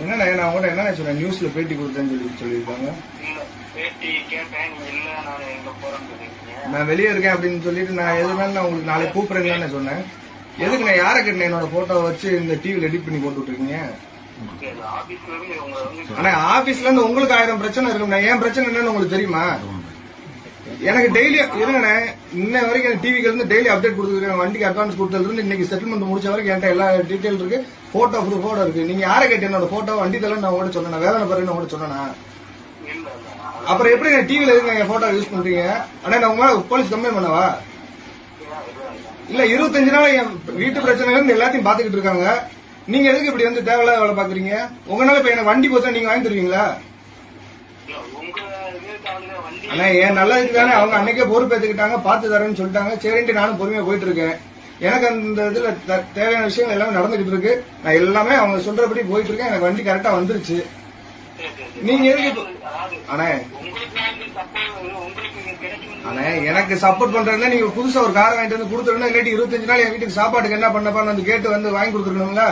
என்னண்ணே நான் உங்கள்கிட்ட என்ன சொன்னேன்? நியூஸ்ல பேட்டி கொடுத்தேன்னு சொல்லி சொல்லியிருக்காங்க. நான் நான் வெளியே இருக்கேன் அப்படின்னு சொல்லிட்டு நான் எதுனாலும் நான் உங்களுக்கு நாளைக்கு கூப்பிடுறேன்னு சொன்னேன். எதுக்கு நான் யாரை கேட்டேன் என்னோட போட்டோ வச்சு இந்த டிவில எடிட் பண்ணி போட்டு வந்து ஆனா ஆபீஸ்ல இருந்து உங்களுக்கு ஆயிரம் பிரச்சனை இருக்குண்ணே ஏன் பிரச்சனை என்னன்னு உங்களுக்கு தெரியுமா? எனக்கு டெய்லி இருங்கண்ணே இன்ன வரைக்கும் டிவிக்கு இருந்து டெய்லி அப்டேட் கொடுத்துருக்கேன். வண்டிக்கு அட்வான்ஸ் கொடுத்ததுல இருந்து இன்னைக்கு செட்டில்மெண்ட் முடிச்ச வரைக்கும் என்கிட்ட எல்லா டீட்டெயில் இருக்கு. போட்டோ ப்ரூஃபோட இருக்கு. நீங்க யாரை கேட்டு என்னோட போட்டோ வண்டி தலை நான் உங்கள்ட்ட சொன்னேன் வேதனை பாருன்னு உங்கள்ட்ட சொன்னேன்னா அப்புறம் எப்படி நான் டிவில இருந்து என் போட்டோ யூஸ் பண்றீங்க? ஆனா நான் உங்க போலீஸ் கம்ப்ளைண்ட் பண்ணவா? இல்ல இருபத்தஞ்சு நாள் என் வீட்டு பிரச்சனைல இருந்து எல்லாத்தையும் பாத்துக்கிட்டு இருக்காங்க. நீங்க எதுக்கு இப்படி வந்து தேவையில்லாத வேலை பாக்குறீங்க உங்களால இப்ப எனக்கு வண்டி போச்சா நீங்க வாங்கி தருவீங்களா? அண்ணா என் நல்லதுக்கு தானே அவங்க அன்னைக்கே பொறுப்பேற்றுக்கிட்டாங்க பார்த்து தரேன்னு சொல்லிட்டாங்க. சரின்ட்டு நானும் பொறுமையா போயிட்டு இருக்கேன் எனக்கு அந்த இதுல தேவையான விஷயங்கள் எல்லாமே நடந்துகிட்டு இருக்கு நான் எல்லாமே அவங்க சொல்றபடி போயிட்டு இருக்கேன் எனக்கு வண்டி கரெக்டா வந்துருச்சு. நீங்க எதுக்கு அண்ணே அண்ணே எனக்கு சப்போர்ட் பண்றதுல நீங்க புதுசா ஒரு கார் வாங்கிட்டு வந்து கொடுத்துருந்தா இல்லாட்டி இருபத்தஞ்சு நாள் என் வீட்டுக்கு சாப்பாட்டுக்கு என்ன பண்ணப்பான்னு வந்து கேட்டு வந்து வாங்கி கொடுத்துருக்கணுங்களா